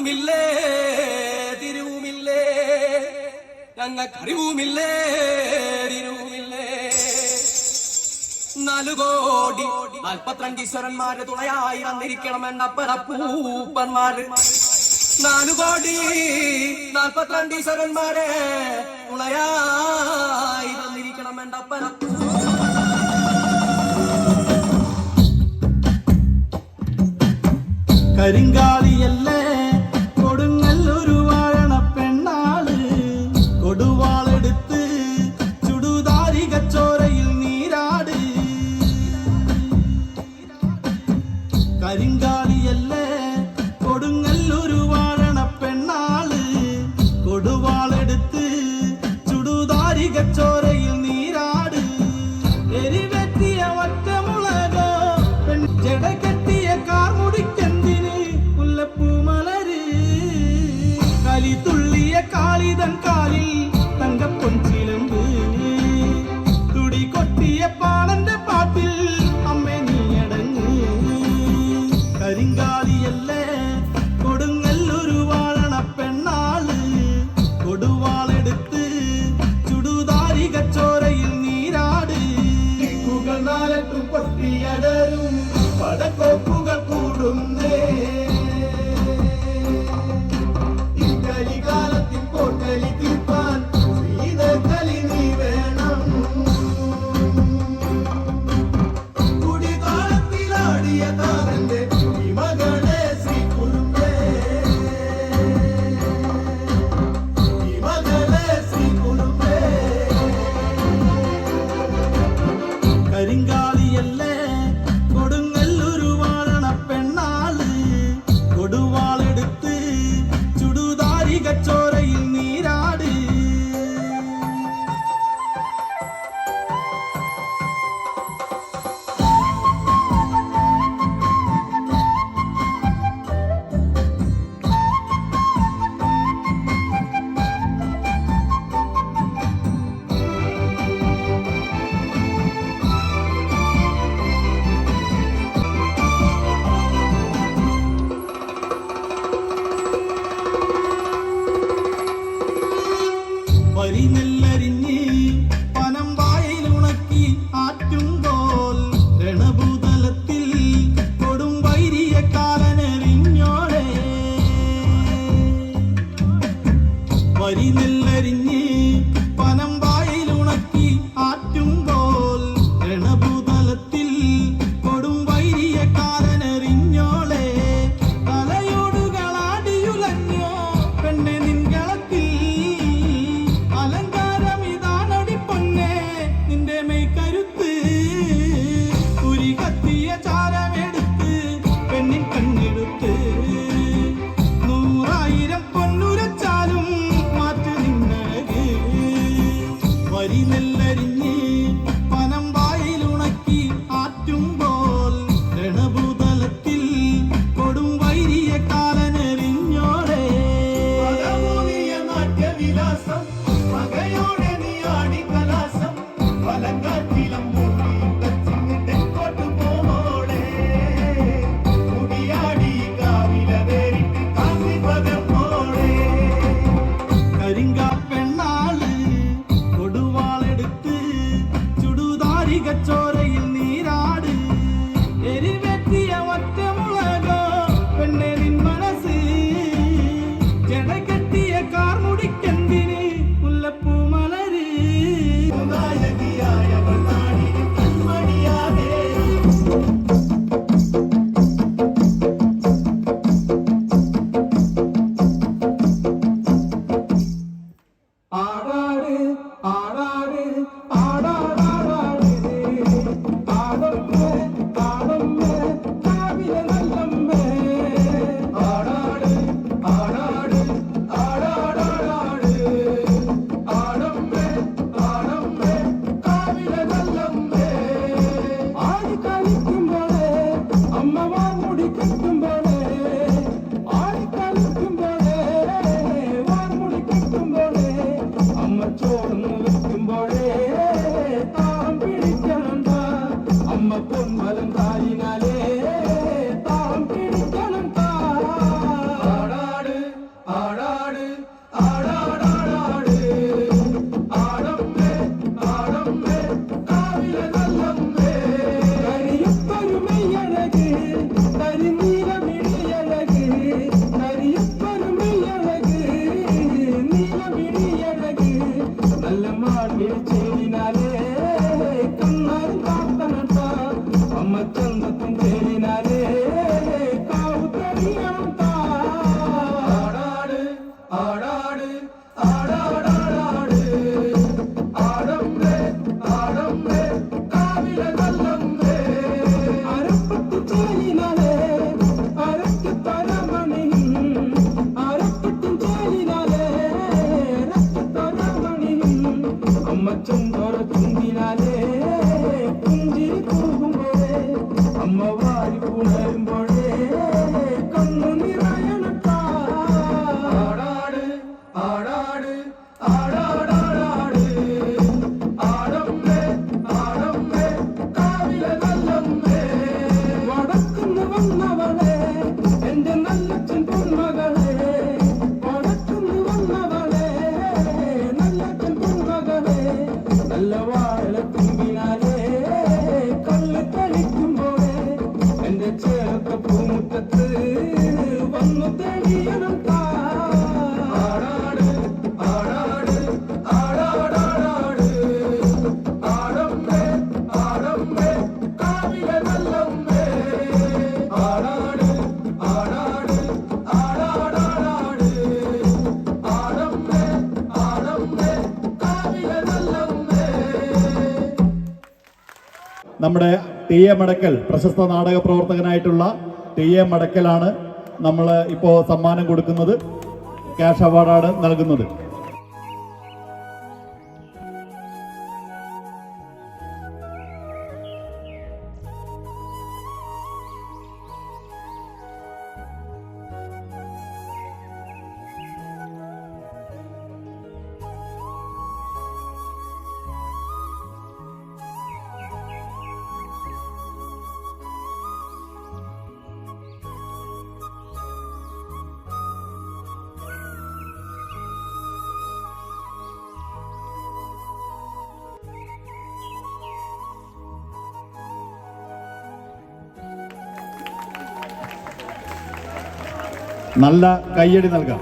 അറിവുമില്ലേ തിരുവുമില്ലേ? ഞങ്ങൾക്കറിവുമില്ലേ തിരുവുമില്ലേ? നാലു കോടി നാൽപ്പത്തിരണ്ട് ഈശ്വരന്മാര് തുണയായി വന്നിരിക്കണമെന്ന പരപ്പൂപ്പന്മാര് നാലു കോടി നാൽപ്പത്തിരണ്ട് ഈശ്വരന്മാരെ തുണയായി വന്നിരിക്കണമെന്ന പരപ്പൂ കരിങ്കാളിയല്ലേ மல்லிகச்சோரையில் நீராடு. எரிவெத்திய வட்ட முழகோ பெண் ஜட கட்டிய கார் முடிக்கெந்திரு முல்லப்பூ மலரு. களி துள்ளிய காளிதன் காலில் ಕೊಕ್ಕುಗ നെല്ലരിഞ്ഞ് പനം വായിലുണക്കി ആറ്റുമ്പോൾ രണഭൂതലത്തിൽ കൊടും വൈരിയ കാലനെറിഞ്ഞോളെ നാട്യവിലാസം പകയോടെ നീ ആടി കലാസം പലങ്കാറ്റിലും மிகச்சோறு നമ്മുടെ ടി എ മടക്കൽ പ്രശസ്ത നാടക പ്രവർത്തകനായിട്ടുള്ള ടി എ മടക്കലാണ് നമ്മൾ ഇപ്പോൾ സമ്മാനം കൊടുക്കുന്നത്. ക്യാഷ് അവാർഡാണ് നൽകുന്നത്. നല്ല കയ്യടി നൽകാം.